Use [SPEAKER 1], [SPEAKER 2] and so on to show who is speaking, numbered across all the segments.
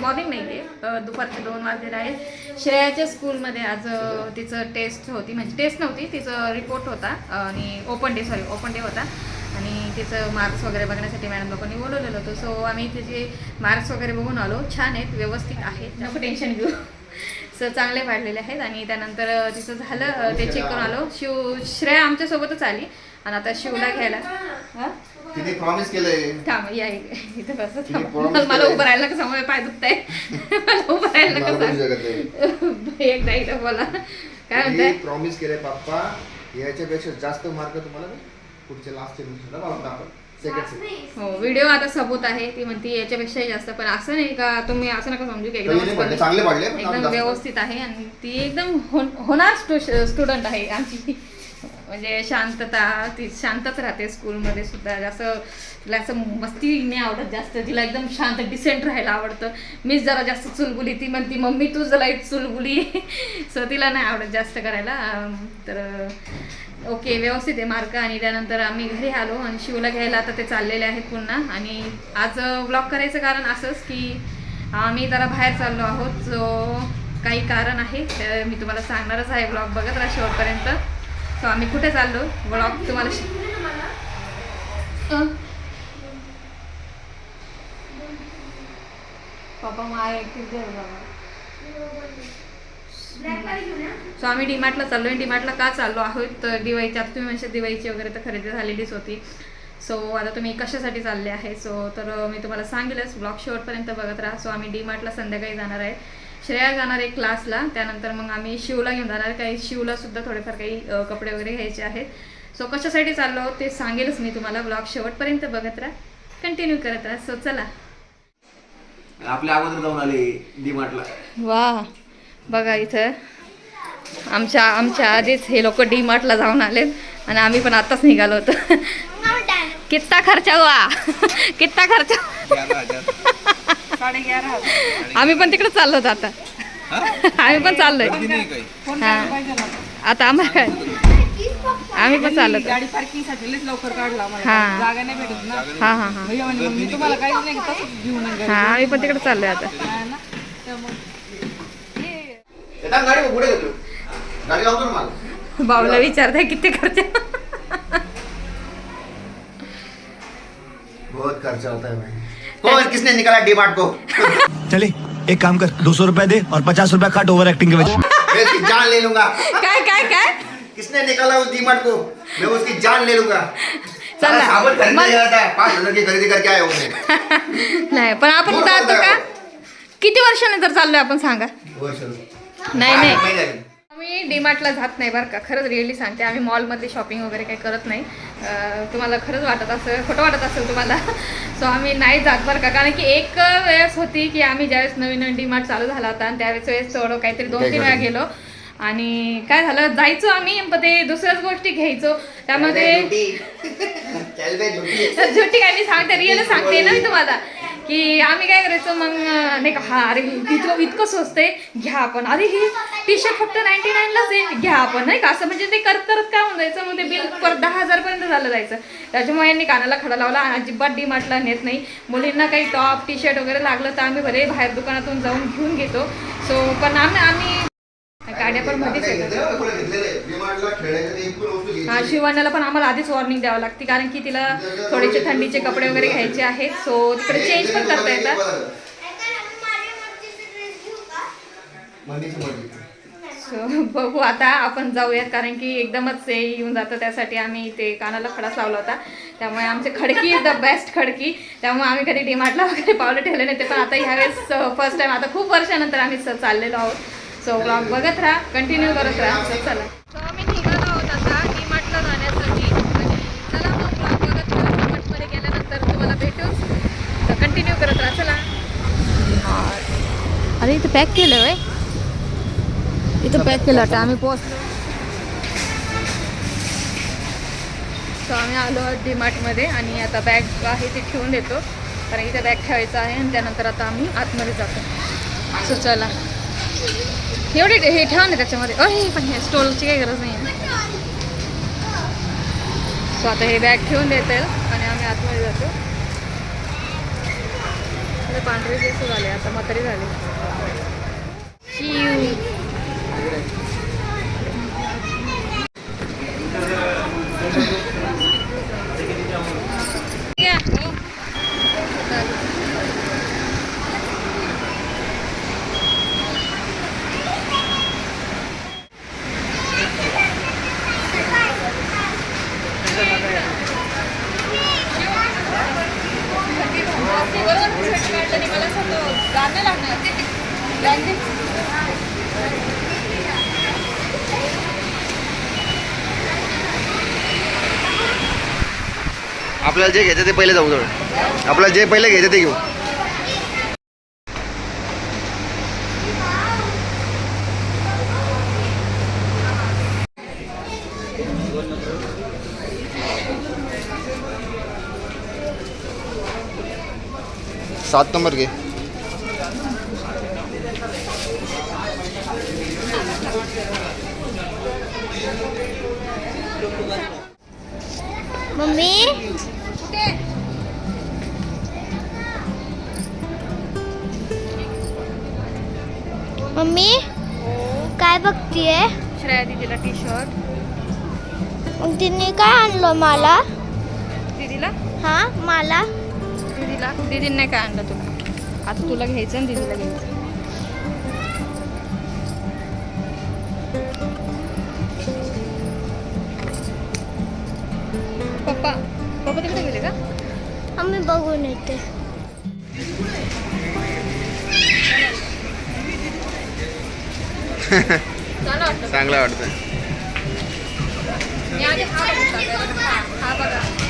[SPEAKER 1] Morning नाही आहे. दुपारचे दोन वाजलेले आहेत. श्रेयाच्या स्कूलमध्ये आज तिचं टेस्ट होती. म्हणजे टेस्ट नव्हती तिचं रिपोर्ट होता. आणि open day sorry open day होता. आणि तिचं मार्क्स वगैरे बघण्यासाठी मॅडम लोकांनी बोलवलेलं होतं. सो आम्ही तिचे मार्क्स वगैरे बघून आलो छान आहेत व्यवस्थित आहेत. नको टेन्शन घेऊ. सर चांगले वाढलेले आहेत. आणि त्यानंतर तिचं झालं ते चेक करून आलो. शिव श्रेया आमच्यासोबतच आली. आणि आता शिवला घ्यायला. हां?
[SPEAKER 2] तिने प्रॉमिस केलंय.
[SPEAKER 1] थांब या इकडे. इथं बस
[SPEAKER 2] तिने
[SPEAKER 1] थांब.
[SPEAKER 2] promise
[SPEAKER 1] मला
[SPEAKER 2] केलंय.
[SPEAKER 1] उभं राहायला कसं मला पाय दुखताय? मला उभं राहायला
[SPEAKER 2] मला पण
[SPEAKER 1] कसं
[SPEAKER 2] जगत
[SPEAKER 1] एकदा एकदा बोला. काय
[SPEAKER 2] तिने
[SPEAKER 1] म्हणताय?
[SPEAKER 2] प्रॉमिस केलंय पप्पा. याच्यापेक्षा जास्त मार्क तुम्हाला मी पुढच्या लास्ट सेमिस्टरला पाहून दाखव सेकंड
[SPEAKER 1] हो व्हिडिओ आता सबूत आहे. ती म्हणते याच्यापेक्षाही जास्त. पण असं नाही का तुम्ही असं नका समजू की
[SPEAKER 2] पडले
[SPEAKER 1] एकदम
[SPEAKER 2] चांगले पडले पण
[SPEAKER 1] एकदम
[SPEAKER 2] जास्त-
[SPEAKER 1] व्यवस्थित आहे आणि ती एकदम होणार स्टुडंट आहे आमची. म्हणजे शांतता ती शांतच राहते स्कूलमध्ये सुद्धा. जास्त तिला असं मस्ती नाही आवडत जास्त. तिला एकदम शांत डिसेंट राहायला आवडतं. मीच जरा जास्त चुलबुली ती म्हणती मम्मी तू जरा एक चुलबुली. सो तिला नाही आवडत जास्त करायला. तर ओके व्यवस्थित आहे मार्क. आणि त्यानंतर आम्ही घरी आलो आणि शिवला घ्यायला आता ते चाललेले आहेत पुन्हा. आणि आज ब्लॉग करायचं कारण असंच की आम्ही जरा बाहेर चाललो आहोत. सो काही कारण आहे. तर मी तुम्हाला सांगणारच आहे. ब्लॉग बघत राहा शेवटपर्यंत. सो आम्ही कुठे चाललो? ब्लॉग तुम्हाला पप्पा माय सो आम्ही डीमार्टला चाललो आहे डीमार्टला का चाललो आहोत? तर दिवाळीची आता तुम्ही म्हणजे दिवाळीची वगैरे तर खरेदी झालेलीच होती. सो आता तुम्ही कशासाठी चालले आहे? सो तर मी तुम्हाला सांगेलच. ब्लॉग शेवटपर्यंत बघत राहा. सो आम्ही डीमार्टला संध्याकाळी जाणार आहे. श्रेया जाणार आहे क्लासला. त्यानंतर मग आम्ही शिवला घेऊन जाणार. काही शिवला सुद्धा थोडेफार काही कपडे वगैरे घ्यायचे आहेत. सो कशासाठी चाललो ते सांगेलच मी तुम्हाला. ब्लॉग शेवटपर्यंत बघत राहा. कंटिन्यू करत राहा. सो चला.
[SPEAKER 2] आपल्या अगोदर जाऊन आले डीमार्टला
[SPEAKER 1] वा. बघा इथं. आमच्या आमच्या आधीच हे लोक डी मार्टला जाऊन आलेत. आणि आम्ही पण आताच निघालो होतो. कित्ता खर्च हुआ कित्ता खर्च. आम्ही पण तिकडे चाललो होतो आता. आम्ही पण चाललोय. हा. आता आम्हाला काय? आम्ही पण चाललो होतो.
[SPEAKER 3] गाडी पार्किंगसाठी लयच लवकर काढला
[SPEAKER 1] हा.
[SPEAKER 3] आम्हाला जागा नाही भेटत ना.
[SPEAKER 1] हा हा हा
[SPEAKER 3] भैया म्हणे मग मी तुम्हाला काहीच नाही तसंच घेऊन ये घरी.
[SPEAKER 1] हा आम्ही पण तिकडे चाललोय आता. बाबूला विचारताय किती खर्च?
[SPEAKER 2] बहुत खर्चा होता है भाई. कौन किसने निकाला डीमार्ट को?
[SPEAKER 4] चले एक काम कर दो सौ रुपया दे और पचास रुपया काट ओवर एक्टिंग के वजह
[SPEAKER 2] मैं उसकी जान ले लूंगा।
[SPEAKER 1] काय काय काय?
[SPEAKER 2] किसने निकाला उस डीमार्ट को? मैं उसकी जान ले लूंगा।
[SPEAKER 1] चल
[SPEAKER 2] सारा
[SPEAKER 1] ना.
[SPEAKER 2] साबुन खरीदने
[SPEAKER 1] मग-
[SPEAKER 2] गया था पाँच हजार की खरीदी करके आया हूँ मैं।
[SPEAKER 1] नाही पण आपण
[SPEAKER 2] बोल
[SPEAKER 1] जातो
[SPEAKER 2] बोल
[SPEAKER 1] का?
[SPEAKER 2] बोल.
[SPEAKER 1] किती वर्षाने तर चाललोय आपण सांगा?
[SPEAKER 2] वो चलो.
[SPEAKER 1] नाही
[SPEAKER 2] हाँ,
[SPEAKER 1] नाही.
[SPEAKER 2] मैं जाएगी.
[SPEAKER 1] आम्ही डीमार्टला जात नाही बरं का. खरंच रिअली सांगते. आम्ही मॉलमध्ये शॉपिंग वगैरे काही करत नाही. तुम्हाला खरंच वाटत असेल खोटं वाटत असेल तुम्हाला. सो आम्ही नाही जात बरं का. कारण की एक वेळेस होती की आम्ही ज्यावेळेस नवीन नवीन डीमार्ट चालू झाला होता आणि त्यावेळेस वेळेस थोडं काहीतरी दोन तीन वेळा गेलो. आणि काय झालं? जायचो आम्ही पण ते दुसऱ्याच गोष्टी घ्यायचो. त्यामध्ये
[SPEAKER 2] चल बे झूठी.
[SPEAKER 1] झुट्टी काय मी सांगते रिअल सांगते ना मी तुम्हाला. की आम्ही काय करायचो मग नाही का हा अरे इतकं इतकं स्वस्त आहे घ्या आपण. अरे हे टी शर्ट फक्त नाईन्टी नाईनलाच आहे घ्या आपण नाही का? असं म्हणजे ते करत करत काय होऊन जायचं? मग ते बिल परत दहा हजारपर्यंत झालं जायचं. त्याच्यामुळे यांनी कानाला खडा लावला आणि अजिबात डी मार्टला नेत नाही. मुलींना काही टॉप टी शर्ट वगैरे लागलं तर आम्ही भले बाहेर दुकानातून जाऊन घेऊन घेतो. सो पण आम्ही आम्ही गाड्या पण मध्येच. हा शिवान्याला पण आम्हाला आधीच वॉर्निंग द्यावं लागते कारण की तिला थोडेसे थंडीचे कपडे वगैरे घ्यायचे आहेत. सो तिकडे चेंज पण करता येतात. सो बघू आता आपण जाऊयात कारण की एकदमच हे येऊन जातं. त्यासाठी आम्ही ते कानाला खडाच लावला होता. त्यामुळे आमचे Khadki is the best Khadki. त्यामुळे आम्ही कधी डीमार्टला वगैरे पावलं ठेवले नाही ते पण आता ह्यावेळेस फर्स्ट टाइम आता खूप वर्षानंतर आम्ही चाललेलो आहोत. सो ब्लॉग बघत राहा कंटिन्यू करत राहा. सो चला. सो निघालो आहोत आता. जाण्यासाठी. चला मग ब्लॉग बघत राहा. डीमार्टमध्ये गेल्यानंतर तुम्हाला भेटू. तर कंटिन्यू करत राहा. चला. अरे इथं पॅक केलं होय? इथं पॅक केलं वाटतं. आम्ही पोहोचलो. सो आम्ही आलो डीमार्टमध्ये आणि आता बॅग आहे ती ठेवून देतो. कारण इथे बॅग ठेवायचं आहे आणि त्यानंतर आता आम्ही आतमध्ये जातो. सो चला. एवढी हे ठेवा ना त्याच्यामध्ये. अरे पण हे स्टोलची काही गरज नाही सो आता हे बॅग ठेवून देता येईल आणि आम्ही आतमध्ये जातो. पांढरे केस झाले आता म्हातारी झाली शिव या. हो. चालेल.
[SPEAKER 2] आपल्याला जे घ्यायचं ते पहिले जाऊ जवळ आपला जे पहिले घ्यायचं ते घेऊ. सात नंबर घे.
[SPEAKER 1] दीदीला दीदीने नाही काय आणलं तुला? आता तुला घ्यायचं आणि दीदीला घ्यायचं. पप्पा पप्पा तिकडे गेले का?
[SPEAKER 5] आम्ही बघून येते.
[SPEAKER 1] चांगलं वाटतं. हा बघितला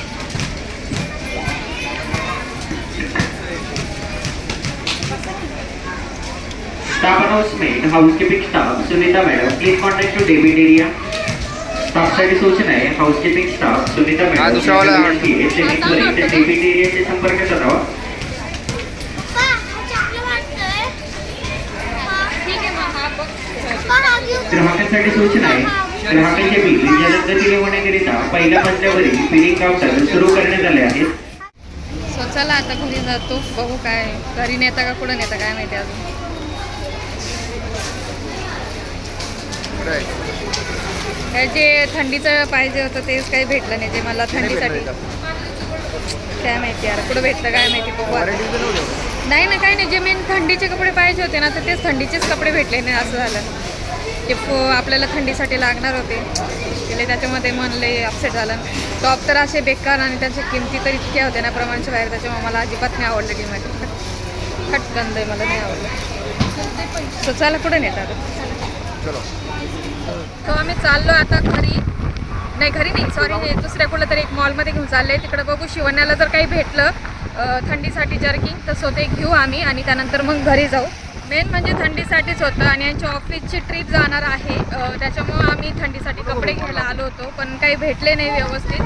[SPEAKER 1] हा हा
[SPEAKER 6] Staff announcement, housekeeping staff, Sunita madam, please contact to debit area. स्टाफसाठी सूचना आहे हाऊसकीपिंग स्टाफ सुनीता
[SPEAKER 2] हा,
[SPEAKER 6] मॅडम
[SPEAKER 2] दुसरा वाला। आवडतो.
[SPEAKER 6] डेबिट एरियाचे संपर्क साधावा
[SPEAKER 1] हा।
[SPEAKER 6] ग्राहकांसाठी सूचना आहे ग्राहकांचे बिल जलद गतीने होण्याकरिता पहिल्या मजल्यावरील बिलिंग काउंटर सुरू करण्यात आले आहेत
[SPEAKER 1] सो चला आता घरी जातो बघू काय घरी नेता का कुठं नेता काय माहिती अजून. काय जे थंडीचं पाहिजे होतं तेच काही भेटलं नाही जे मला थंडीसाठी. काय माहिती यार कुठं भेटलं काय माहिती बघू. नाही ना काय नाही जे मेन थंडीचे कपडे पाहिजे होते ना तर तेच थंडीचेच कपडे भेटले नाही असं झालं. जे फो आपल्याला थंडीसाठी लागणार होते. गेले त्याच्यामध्ये म्हणले अपसेट झालं. टॉप तर असे बेकार आणि त्याच्या किमती तर इतक्या होत्या ना प्रमाणच्या बाहेर त्याच्यामुळे मला अजिबात नाही आवडलं डीमार्ट खटकंद आहे मला नाही आवडलं. सो चला कुठं नेतात?
[SPEAKER 2] चलो.
[SPEAKER 1] तो आम्ही चाललो आता घरी. नाही घरी नाही सॉरी हे दुसऱ्या कुठलं तरी एक मॉलमध्ये घेऊन चालले तिकडे बघू शिवण्याला जर काही भेटलं थंडीसाठी जर्किंग तर सो ते घेऊ आम्ही आणि त्यानंतर मग घरी जाऊ. मेन म्हणजे थंडीसाठीच होतं आणि यांच्या ऑफिसची ट्रिप जाणार आहे. त्याच्यामुळं आम्ही थंडीसाठी कपडे घ्यायला आलो होतो पण काही भेटले नाही व्यवस्थित.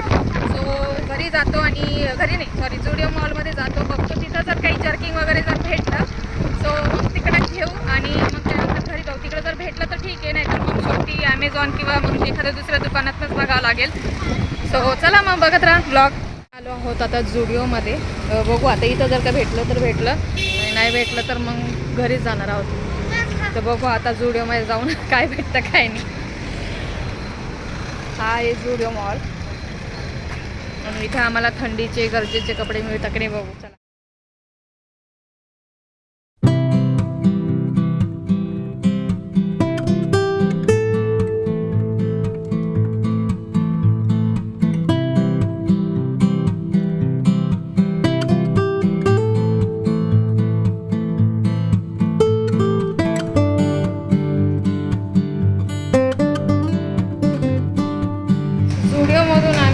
[SPEAKER 1] सो घरी जातो आणि घरी नाही सॉरी जुडिओ मॉलमध्ये जातो. बघतो तिथं जर काही जर्किंग वगैरे जर भेटलं सो तिकडे तिकडं घेऊ आणि भेटलं तर ठीक आहे नाही तर मग शेवटी ॲमेझॉन किंवा मग एखाद्या दुसऱ्या दुकानातच बघावं लागेल. सो चला मग बघत राहा ब्लॉग आलो आहोत आता जुडिओमध्ये बघू आता इथं जर का भेटलं तर भेटलं. नाही भेटलं तर मग घरीच जाणार आहोत. तर बघू आता जुडिओमध्ये जाऊन काय भेटतं काय नाही. हा आहे जुडिओ मॉल आणि इथे आम्हाला थंडीचे गरजेचे कपडे मिळतात की नाही बघू चला.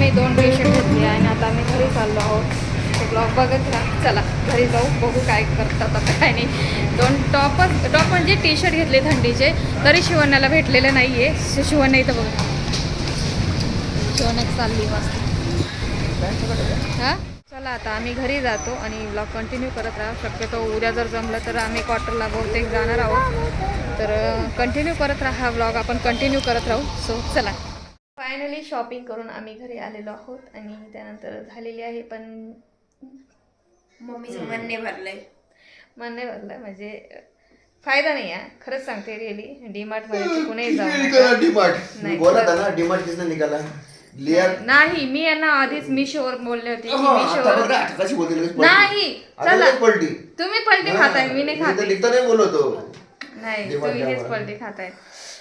[SPEAKER 1] मी दोन टी शर्ट घेतले आणि आता आम्ही घरी चाललो आहोत. ब्लॉग बघत राहा. चला घरी जाऊ बघू काय करतात आता काय नाही. दोन टॉपच टॉप म्हणजे टी शर्ट घेतले थंडीचे. तरी शिवण्याला भेटलेलं नाही आहे शिवण्या इथं बघ. शिवण्यात चालली मस्त. हां? चला आता आम्ही घरी जातो आणि ब्लॉग कंटिन्यू करत राहा. शक्यतो उद्या जर जमलं तर आम्ही क्वार्टरला बहुतेक जाणार आहोत. तर कंटिन्यू करत राहा हा ब्लॉग आपण कंटिन्यू करत राहू. सो चला. फायनली शॉपिंग करून आम्ही घरी आलेलो आहोत आणि त्यानंतर झालेली आहे पण
[SPEAKER 7] मम्मीचं मन नाही भरलंय.
[SPEAKER 1] मन नाही भरलं म्हणजे फायदा नाही आहे. खरंच सांगते रिअली डीमार्टमध्ये चुकूनही जाऊ नका.
[SPEAKER 2] डीमार्ट
[SPEAKER 1] नाही,
[SPEAKER 2] ना डीमार्ट किसने निकाला लिया
[SPEAKER 1] नाही मी यांना आधीच मिशोवर बोलले होते की
[SPEAKER 2] आता
[SPEAKER 1] मिशोवर
[SPEAKER 2] बघा, आता कशी बोलते लगेच पलटी.
[SPEAKER 1] नाही
[SPEAKER 2] आता
[SPEAKER 1] चला.
[SPEAKER 2] लगेच पलटी.
[SPEAKER 1] तुम्ही पलटी खाताय मी नाही
[SPEAKER 2] तर
[SPEAKER 1] खाते.
[SPEAKER 2] लिखता नाही
[SPEAKER 1] नाही तुम्ही हेच. पलटी खाताय.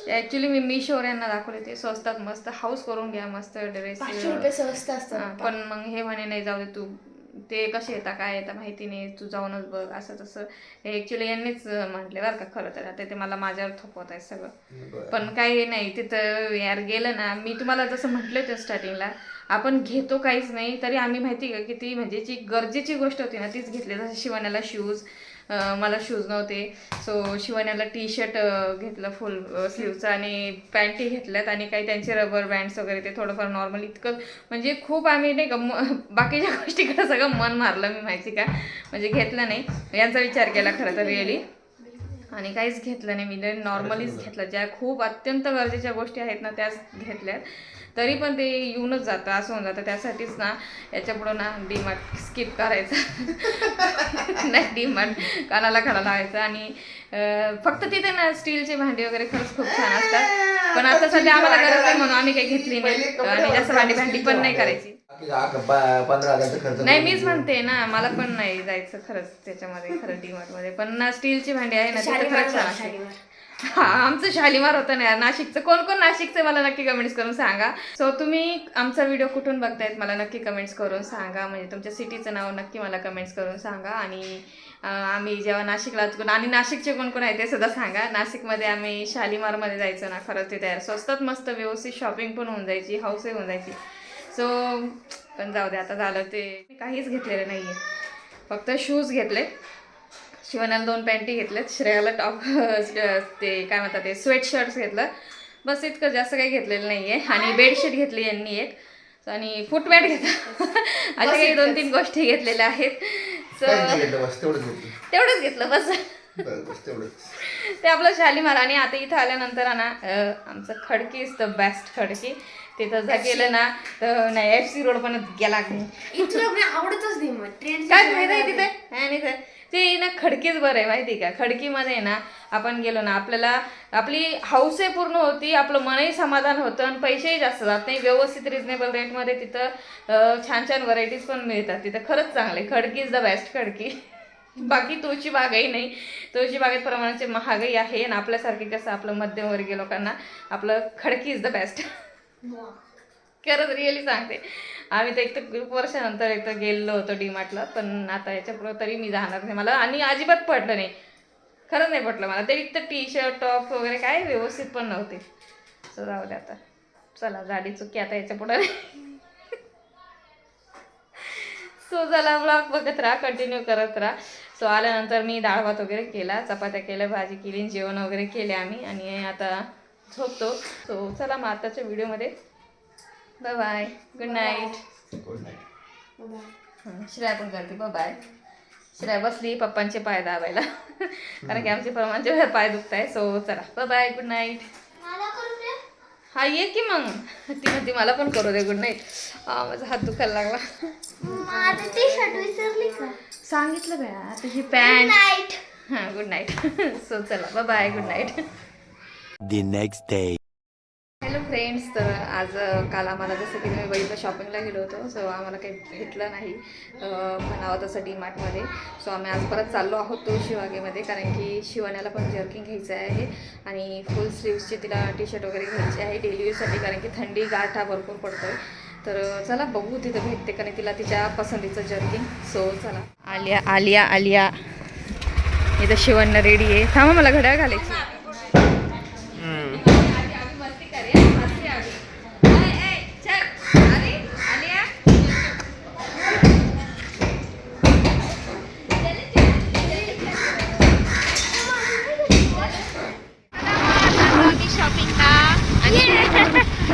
[SPEAKER 1] ऍक्च्युली मी मिशोवर यांना दाखवले ते स्वस्तात मस्त हाऊस करून घ्या मस्त ड्रेस
[SPEAKER 5] पाचशे रुपये स्वस्त असतात.
[SPEAKER 1] पण मग हे म्हणे नाही जाऊ दे तू. ते कसे येतात काय येतात माहिती नाही. तू जाऊनच बघ. असं तसं. हे ऍक्च्युली यांनीच म्हटले बरं का खरं तर. आता ते मला माझ्यावर थोपवत आहे सगळं पण काही नाही तिथं यार गेलं ना. मी तुम्हाला जसं म्हटलं होतं स्टार्टिंगला आपण घेतो काहीच नाही. तरी आम्ही माहिती का किती म्हणजे जी गरजेची गोष्ट होती ना तीच घेतली. जसं शिवण्याला शूज मला शूज नव्हते. सो शिवण्याला टी शर्ट घेतलं फुल स्लीवचं आणि पॅन्टी घेतल्यात आणि काही त्यांचे रबर बँड्स वगैरे ते थोडंफार नॉर्मल इतकं म्हणजे खूप आम्ही नाही का म- बाकीच्या गोष्टीकडे सगळं मन मारलं मी माहिती का? म्हणजे घेतलं नाही. यांचा विचार केला खरं तर रिअली आणि काहीच घेतलं नाही. मी नॉर्मलीच घेतलं. ज्या खूप अत्यंत गरजेच्या गोष्टी आहेत ना त्याच घेतल्यात. तरी पण ते येऊनच जातं असं होऊन जातं. त्यासाठीच ना याच्यापुढं ना डीमार्ट स्किप करायचं. नाही डीमार्ट कानाला खडा लावायचा. आणि फक्त तिथे ना स्टीलचे भांडी वगैरे खरंच खूप छान असतात. पण आता सध्या आम्हाला गरज नाही म्हणून आम्ही काही घेतली नाही. आणि जास्त भांडी भांडी पण नाही करायची. नाही मीच म्हणते ना मला पण नाही जायचं खरंच त्याच्यामध्ये खरं डीमार्टमध्ये. पण ना स्टीलची भांडी आहे ना तिथं खरंच छान असते. हा आमचं शालीमार होतं ना नाशिकचं कोण कोण नाशिकचं मला नक्की कमेंट्स करून सांगा. सो तुम्ही आमचा व्हिडिओ कुठून बघतायत मला नक्की कमेंट्स करून सांगा. म्हणजे तुमच्या सिटीचं नाव नक्की मला कमेंट्स करून सांगा. आणि आम्ही जेव्हा नाशिकला आणि नाशिकचे कोण कोण आहे ते सुद्धा सांगा. नाशिकमध्ये आम्ही शालीमारमध्ये जायचो ना खरंच तिथे स्वस्तात मस्त व्यवस्थित शॉपिंग पण होऊन जायची हाऊसही होऊन जायची. सो पण जाऊ दे आता झालं ते. काहीच घेतलेलं नाही आहे फक्त शूज घेतले शिवण्याला दोन पॅन्टी घेतल्यात श्रेयाला टॉप ते काय म्हणतात ते स्वेट शर्ट्स घेतलं. बस इतकं जास्त काही घेतलेलं नाही आहे आणि बेडशीट घेतली यांनी एक. आणि फुटमॅट घेतला. अशा काही दोन तीन गोष्टी घेतलेल्या आहेत.
[SPEAKER 2] तेवढंच घेतलं.
[SPEAKER 1] बस. ते आपलं शालीमार आणि आता इथं आल्यानंतर ना आमचं Khadki is the best Khadki. तिथं जर गेलं ना तर नाही एफ सी रोड पण गेला
[SPEAKER 5] आवडतच नाही मग ट्रेन
[SPEAKER 1] काय माहिती आहे तिथे? हा, नाही तर. ते ना खडकीच बरं आहे माहिती का? खडकीमध्ये ना आपण गेलो ना आपल्याला आपली हाऊसही पूर्ण होती आपलं मनही समाधान होतं आणि पैसेही जास्त जात नाही. व्यवस्थित रिजनेबल रेटमध्ये तिथं छान छान व्हरायटीज पण मिळतात. तिथं खरंच चांगले Khadki is the best Khadki. बाकी तुळशी बागही नाही. तुळशी बागेत प्रमाणाची महागाई आहे आणि आपल्यासारखे कसं आपलं मध्यमवर्गीय लोकांना आपलं खडकी इज द बेस्ट खरंच रिअली सांगते. आम्ही तर एक तर खूप वर्षानंतर एक तर गेलेलो होतो डीमार्टला पण आता याच्यापुढं तरी मी जाणार नाही मला. आणि अजिबात पडलं नाही. खरंच नाही पटलं मला. ते एक तर टी शर्ट टॉप वगैरे काय व्यवस्थित पण नव्हते. सो जाऊ दे आता. चला गाडी चुकी आता याच्या पुढं. सो चला ब्लॉग बघत राहा कंटिन्यू करत राहा. सो आल्यानंतर मी डाळ भात वगैरे केला चपात्या केल्या भाजी केली जेवण वगैरे केले आम्ही. आणि आता झोपतो. सो चला मग आताच्या व्हिडिओमध्ये bye bye good night
[SPEAKER 2] good night
[SPEAKER 1] Shreya पण करते. बाय बाय श्रेया बसली पप्पांचे पाय दाबायला. कारण की आमचे पप्पांचे पाय दुखत आहे सो चला. बाय बाय गुड नाईट
[SPEAKER 5] मला करू दे.
[SPEAKER 1] हा ये की मग. ती म्हणते मला पण करू दे. गुड नाईट माझा हात दुखायला लागला.
[SPEAKER 5] माझं टी शर्ट विसरली का?
[SPEAKER 1] सांगितलं बया तुझी पॅन्ट
[SPEAKER 5] नाईट
[SPEAKER 1] हां गुड नाईट सो चला. Bye bye good night
[SPEAKER 4] The next day.
[SPEAKER 1] तर आज काल आम्हाला जसं की तुम्ही बघितलं शॉपिंगला गेलो होतो सो आम्हाला काही भेटलं नाही म्हणावं तसं डीमार्टमध्ये सो आम्ही आज परत चाललो आहोत तो शिवागेमध्ये कारण की शिवण्याला पण जर्किंग घ्यायचं आहे आणि फुल स्लीव्सची तिला टी शर्ट वगैरे घ्यायची आहे डेली यूजसाठी कारण की थंडी गारठा भरपूर पडतोय. तर चला बघू तिथं भेटते का तिला तिच्या पसंतीचं जर्किंग सो चला. आलिया आलिया आलिया. इथं शिवण्य रेडी आहे. थांबा मला घड्याळ घालायची मस्ती कर या, मस्ती आली. ए, ए, चल. आली? आली या? शॉपिंगला आणि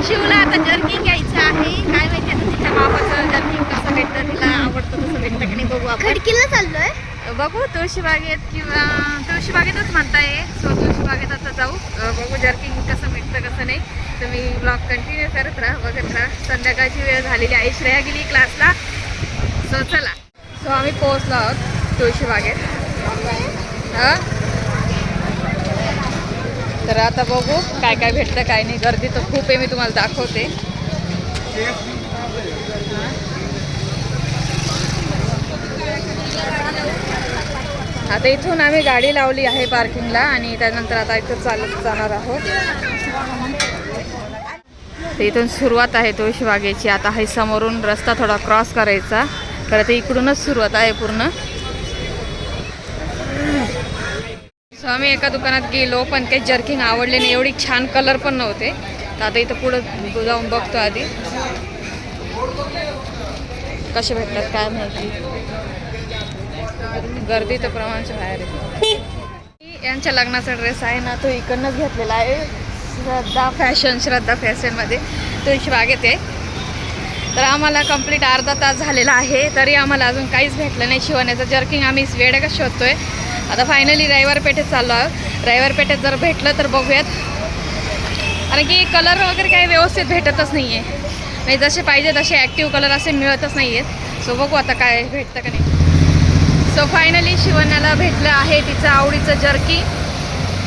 [SPEAKER 1] शिवला आता जर्किंग घ्यायचं आहे. काय माहिती आता तिच्या बाबाचं जर्किंग कसं भेटतं तिला आवडतं तसं भेटतं की नाही बघू आपण.
[SPEAKER 5] खडकीला चाललोय?
[SPEAKER 1] बघू तुळशीबागेत किंवा तुळशीबागेतच म्हणताय. सो तुळशीबागेत आता जाऊ. बघू जर्किंग कसं भेटतं कसं नाही. तुम्ही ब्लॉग कंटिन्यू करत राहा बघत राहा. संध्याकाळची वेळ झालेली आहे. श्रेया गेली क्लासला सो चला. सो आम्ही पोहोचलो आहोत तुळशीबागेत. हा तर आता बघू काय काय भेटतं काय नाही. गर्दी तर खूप आहे मी तुम्हाला दाखवते. आता इथून आम्ही गाडी लावली आहे पार्किंगला आणि त्यानंतर आता इथं चालत जाणार आहोत. तर इथून सुरुवात आहे तुळशीबागेची आता हे समोरून रस्ता थोडा क्रॉस करायचा. खरं तर इकडूनच सुरुवात आहे पूर्ण सो आम्ही एका दुकानात गेलो पण काही जर्किंग आवडले नाही. एवढी छान कलर पण नव्हते. तर आता इथं पुढं जाऊन बघतो आधी. कसे भेटतात काय माहिती? गर्दी तर प्रमाणच बाहेर आहे. यांच्या लग्नाचा ड्रेस आहे ना तो इकडनंच घेतलेला आहे. श्रद्धा फॅशन श्रद्धा फॅशनमध्ये तुळशी बागेत आहे तर आम्हाला कंप्लीट अर्धा तास झालेला आहे. तरी आम्हाला अजून काहीच भेटलं नाही. शिवण्याचं जर्किंग आम्ही वेळ का शोधतोय. आता फायनली रविवार पेठेत चाललो आहोत. रविवार पेठेत जर भेटलं तर बघूयात. कारण की कलर वगैरे काही व्यवस्थित भेटतच नाही आहे म्हणजे जसे पाहिजे तसे ॲक्टिव्ह कलर असे मिळतच नाही आहेत सो बघू आता काय भेटतं का नाही. सो फायनली शिवण्याला भेटलं आहे तिचं आवडीचं जर्की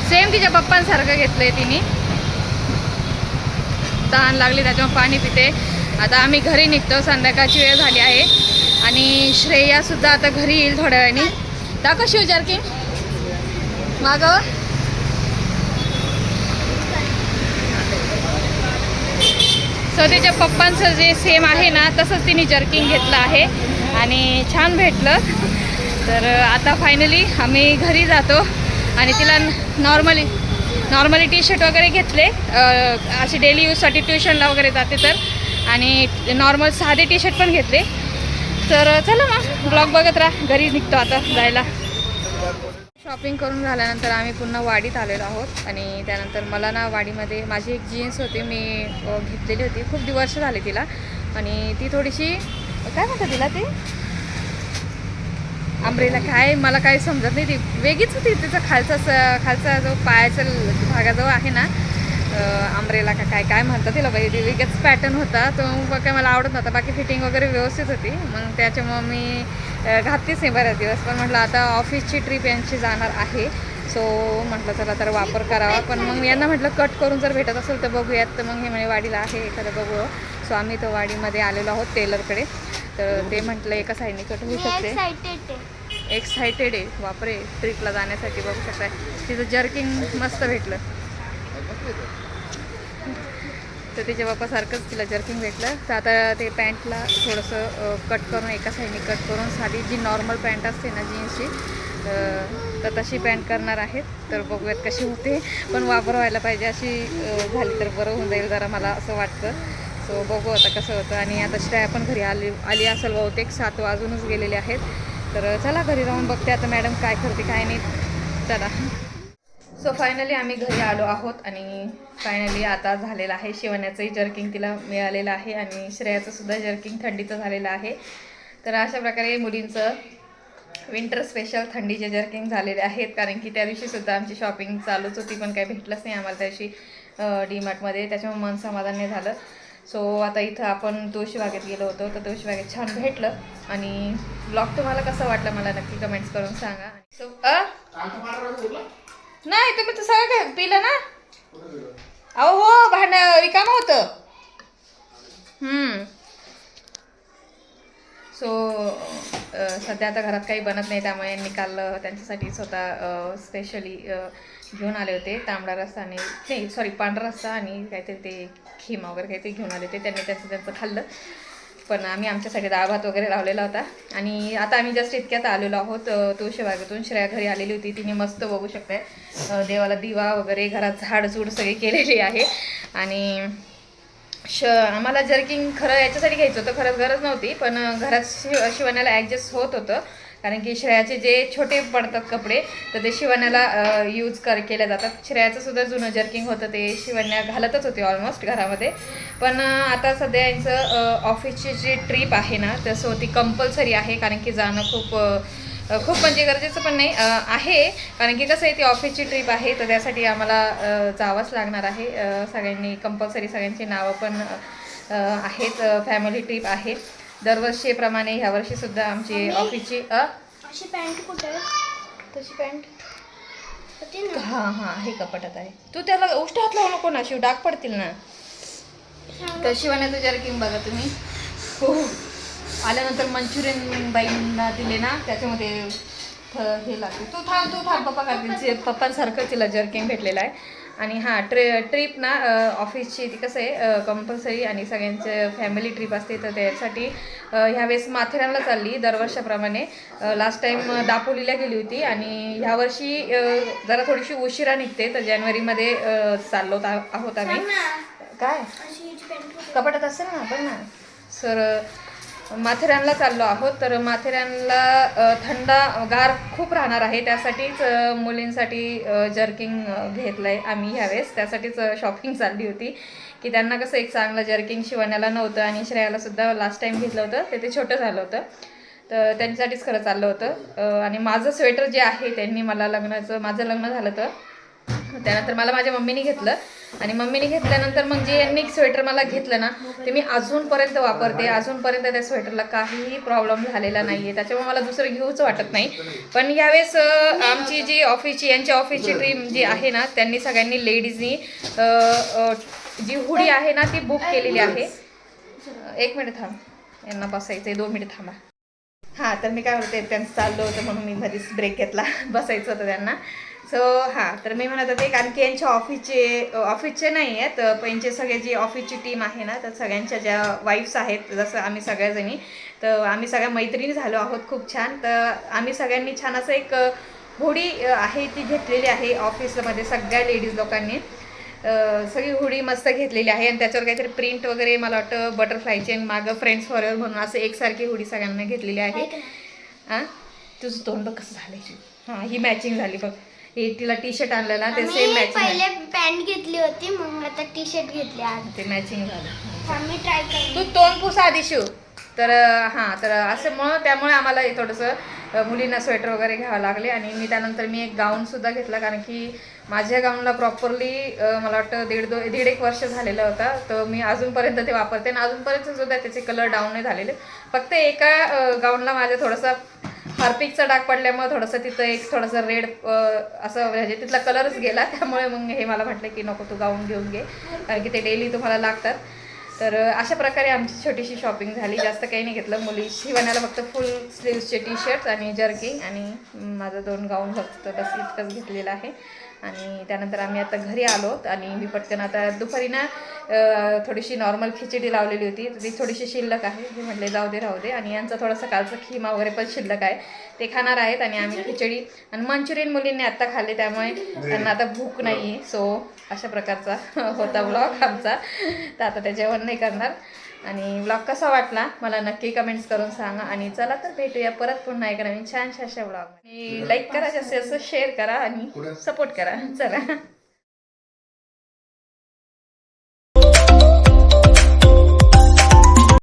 [SPEAKER 1] सेम तिच्या पप्पांसारखं घेतलं आहे तिने. तहान लागली त्याच्यामुळे पाणी पिते. आता आम्ही घरी निघतो. संध्याकाळची वेळ झाली आहे. आणि श्रेयासुद्धा आता घरी येईल थोड्या वेळाने. दाखव शिव जर्की. मागं. सो तिच्या पप्पांचं जे सेम आहे ना तसंच तिने जर्किंग घेतलं आहे. आणि छान भेटलं. तर आता फायनली आम्ही घरी जातो. आणि तिला नॉर्मली नॉर्मली टी शर्ट वगैरे घेतले. असे डेली यूजसाठी ट्युशनला वगैरे जाते तर. आणि नॉर्मल साधे टी शर्ट पण घेतले. तर चला मग. ब्लॉग बघत राहा. घरी निघतो आता जायला. शॉपिंग करून झाल्यानंतर आम्ही पुन्हा वाडीत आलेलो आहोत. आणि त्यानंतर मला ना वाडीमध्ये माझी एक जीन्स होती मी घेतलेली होती. खूप दिवस झाले तिला. आणि ती थोडीशी काय म्हणतात तिला ती? आंब्रेला काय? मला काही समजत नाही. ती वेगळीच होती. तिचा खालचा स- खालचा जो पायाचा भागाजवळ आहे ना आंब्रेला का काय काय म्हणतात तिला बाई ती वेगळाच पॅटर्न होता. तो मग काय मला आवडत नव्हता. बाकी फिटिंग वगैरे व्यवस्थित होती. मग त्याच्यामुळं मी घातलीच नाही बऱ्याच दिवस. पण म्हटलं आता ऑफिसची ट्रिप यांची जाणार आहे. सो म्हटलं चला तर वापर करावा. पण मग यांना म्हटलं कट करून जर भेटत असेल तर बघूयात. तर मग हे म्हणे वाडीला आहे. एखादं बघू. सो आम्ही तो वाडीमध्ये आलेलो आहोत टेलरकडे तर ते म्हटलं एका साईडने कट होऊ
[SPEAKER 5] मी
[SPEAKER 1] शकते.
[SPEAKER 5] एक्साइटेड आहे.
[SPEAKER 1] एक्सायटेड आहे. बापरे ट्रिपला जाण्यासाठी बघू शकताय. तिचं जर्किंग मस्त भेटलं. तर ते जेव्हापासारखंच तिला जर्किंग भेटलं तर आता ते पॅन्टला थोडंसं कट करून एका साईडने कट करून साधी जी नॉर्मल पॅन्ट असते ना जीन्सची तर तशी पॅन्ट करणार आहेत. तर बघूयात कशी होते. पण वापर व्हायला पाहिजे अशी झाली तर बरं होऊन जाईल जरा मला असं वाटतं. सो बघू आता कसं होतं. आणि आता श्रेया पण घरी आली आली असेल बहुतेक सात वाजूनच गेलेले आहेत. तर चला घरी जाऊन बघते आता मॅडम काय करते काय नाही. चला. सो फायनली आम्ही घरी आलो आहोत आणि फायनली आता झालेलं आहे. शिवण्याचंही जर्किंग तिला मिळालेलं आहे आणि श्रेयाचं सुद्धा जर्किंग थंडीचं झालेलं आहे. तर अशा प्रकारे मुलींचं विंटर स्पेशल थंडीचे जर्किंग झालेले आहेत. कारण की त्या दिवशी सुद्धा आमची शॉपिंग चालूच होती पण काही भेटलंच नाही आम्हाला त्या दिवशी डीमार्टमध्ये त्याच्यामुळे मन समाधान नाही झालं. सो आता इथं आपण तुळशीबागेत गेलो होतो. तर तुळशीबागेत छान भेटलं आणि ब्लॉग तुम्हाला कसं वाटलं मला नक्की कमेंट्स करून सांगा. So uh? नाही तुम्ही तर सगळं काय पिलं ना? अहो हो भांडं रिकाम होतं. सो सध्या आता घरात काही बनत नाही त्यामुळे निकाल त्यांच्यासाठी स्वतः स्पेशली घेऊन आले होते तांबडा रस्सा आणि नाही सॉरी पांढरा रस्सा आणि काहीतरी ते खिमा वगैरे काहीतरी घेऊन आले होते. त्यांनी त्यांचं त्यांचं खाल्लं. पण आम्ही आमच्यासाठी डाळ भात वगैरे लावलेला होता. आणि आता आम्ही जस्ट इतक्यात आलेलो आहोत तुळशीबागेतून. श्रेया घरी आलेली होती. तिने मस्त बघू शकते. देवाला दिवा वगैरे घरात झाडझूड सगळी केलेली आहे. आणि श आम्हाला जर्किंग खरं याच्यासाठी घ्यायचं होतं. खरंच गरज नव्हती. पण घरात शिव शिवण्याला ॲडजस्ट होत होतं. कारण की श्रेयाचे जे छोटे पडतात कपडे तर ते शिवण्याला यूज कर केले जातात. श्रेयाचं सुद्धा जुनं जर्किंग होतं ते शिवण्या घालतच होते ऑलमोस्ट घरामध्ये. पण आता सध्या यांचं ऑफिसची जी ट्रिप आहे ना तसं ती कंपल्सरी आहे कारण की जाणं खूप खूप म्हणजे गरजेचं पण नाही आहे. कारण की कसं आहे ती ऑफिसची ट्रिप आहे तर त्यासाठी आम्हाला जावंच लागणार आहे. सगळ्यांनी कंपल्सरी सगळ्यांची नावं पण आहेत फॅमिली ट्रिप आहे. दरवर्षीप्रमाणे ह्यावर्षीसुद्धा आमची ऑफिसची
[SPEAKER 5] अशी पॅन्ट कुठे
[SPEAKER 1] तशी पॅन्ट हा हा हे कपाटात आहे. तू त्याला उष्ट हात लावू नको ना शिव डाग पडतील ना. तर शिवाण्याचं जर्किंग बघा तुम्ही. हो. आल्यानंतर मंचुरियन बाईंना दिले ना त्याच्यामध्ये हे लागते. तू थांब तू थांब पप्पा करतील. पप्पांसारखं तिला जर्किंग भेटलेलं आहे. आणि हां ट्रे ट्रिप ना ऑफिसची ती कसं आहे कंपल्सरी आणि सगळ्यांचं फॅमिली ट्रिप असते तर त्यासाठी ह्यावेळेस माथेरानला चालली दरवर्षाप्रमाणे लास्ट टाईम दापोलीला गेली होती आणि ह्यावर्षी जरा थोडीशी उशिरा निघते तर जानेवारीमध्ये चाललो होता आहोत आम्ही. काय. कपाटात असेल ना बघ ना. सर माथेरानला चाललो आहोत. तर माथेरानला थंड गार खूप राहणार आहे. त्यासाठीच मुलींसाठी जर्किंग घेतलं आहे आम्ही ह्यावेळेस. त्यासाठीच शॉपिंग चालली होती. की त्यांना कसं एक चांगलं जर्किंग शिवण्याला नव्हतं आणि श्रेयालासुद्धा लास्ट टाईम घेतलं होतं. ते ते छोटं झालं होतं. तर त्यांच्यासाठीच खरं चाललं होतं. आणि माझं स्वेटर जे आहे त्यांनी मला लग्नाचं माझं लग्न झालं तर त्यानंतर मला माझ्या मम्मीने घेतलं. आणि मम्मीने घेतल्यानंतर मग जे यांनी स्वेटर मला घेतलं ना ते मी अजूनपर्यंत वापरते. अजूनपर्यंत त्या स्वेटरला काहीही प्रॉब्लेम झालेला नाही आहे त्याच्यामुळे मला दुसरं घेऊच वाटत नाही. पण यावेळेस आमची जी ऑफिसची यांची ऑफिसची ट्रीम जी आहे ना त्यांनी सगळ्यांनी लेडीजनी जी हुडी आहे ना ती बुक केलेली आहे. एक मिनिट थांब. यांना बसायचं आहे दोन मिनिट थांबा. हां तर मी काय म्हणते त्यांचं चाललो होतं म्हणून मी मध्येच ब्रेक घेतला. बसायचं होतं त्यांना. सो हां तर मी म्हणत होते कारण की यांच्या ऑफिसचे ऑफिसचे नाही आहेत पण यांचे सगळे जी ऑफिसची टीम आहे ना तर सगळ्यांच्या ज्या वाईफ्स आहेत जसं आम्ही सगळ्याजणी तर आम्ही सगळ्या मैत्रिणी झालो आहोत खूप छान. तर आम्ही सगळ्यांनी छान असं एक होडी आहे ती घेतलेली आहे ऑफिसमध्ये सगळ्या लेडीज लोकांनी. सगळी हुडी मस्त घेतलेली आहे आणि त्याच्यावर काहीतरी प्रिंट वगैरे मला वाटतं बटरफ्लायची आणि मागं फ्रेंड्स फॉरएवर म्हणून असं एकसारखी हुडी सगळ्यांना घेतलेली आहे. हां तुझं तोंड कसं झालंय. हां ही मॅचिंग झाली बघ. हे तिला टी शर्ट आणलं ना ते सेम
[SPEAKER 5] मी
[SPEAKER 1] मॅचिंग
[SPEAKER 5] पहिले पॅन्ट घेतली होती मग आता टी शर्ट घेतली आज.
[SPEAKER 1] ते मॅचिंग झालं.
[SPEAKER 5] आम्ही ट्राय
[SPEAKER 1] तू तोंड पुस आधी शिव तर हां तर असं त्यामुळे आम्हाला हे थोडंसं अ, मुलींना स्वेटर वगैरे घ्यावं लागले. आणि मी त्यानंतर मी एक गाऊनसुद्धा घेतला कारण की माझ्या गाऊनला प्रॉपरली मला वाटतं दीड दो दीड एक वर्ष झालेलं होतं. तर मी अजूनपर्यंत ते वापरते आणि अजूनपर्यंत सुद्धा त्याचे कलर डाऊन नाही झालेले. फक्त एका गाऊनला माझ्या थोडंसं हार्पिकचा डाग पडल्यामुळे थोडंसं तिथं एक थोडंसं रेड असं म्हणजे तिथला कलरच गेला. त्यामुळे मग हे मला म्हटलं की नको तू गाऊन घेऊन घे. कारण की ते डेली तुम्हाला लागतात. तर अशा प्रकारे आमची छोटीशी शॉपिंग झाली. जास्त काही नाही घेतलं. मुली शिवण्याला फक्त फुल स्लीव्सचे टी शर्ट आणि जर्किंग आणि माझं दोन गाऊन फक्त बस इतकंच घेतलेलं आहे. आणि त्यानंतर आम्ही आता घरी आलो आणि मी पटकन आता दुपारी ना थोडीशी नॉर्मल खिचडी लावलेली होती. तर ती थोडीशी शिल्लक आहे. मी म्हटले जाऊ दे राहू दे. आणि यांचा थोडासा कालचा खिमा वगैरे पण शिल्लक आहे. ते खाणार आहेत आणि आम्ही खिचडी? आणि मंचुरियन मुलींनी आत्ता खाल्ले त्यामुळे त्यांना आता भूक नाही. सो अशा प्रकारचा होता ब्लॉग आमचा. तर आता ते जेवण नाही करणार. आणि ब्लॉग कसा वाटला मला नक्की कमेंट्स करून सांगा. आणि चला तर भेटूया परत पुन्हा एका नवीन छानशा अशा ब्लॉग आणि लाईक करा जास्तीत जास्त शेअर करा आणि? सपोर्ट करा. चला.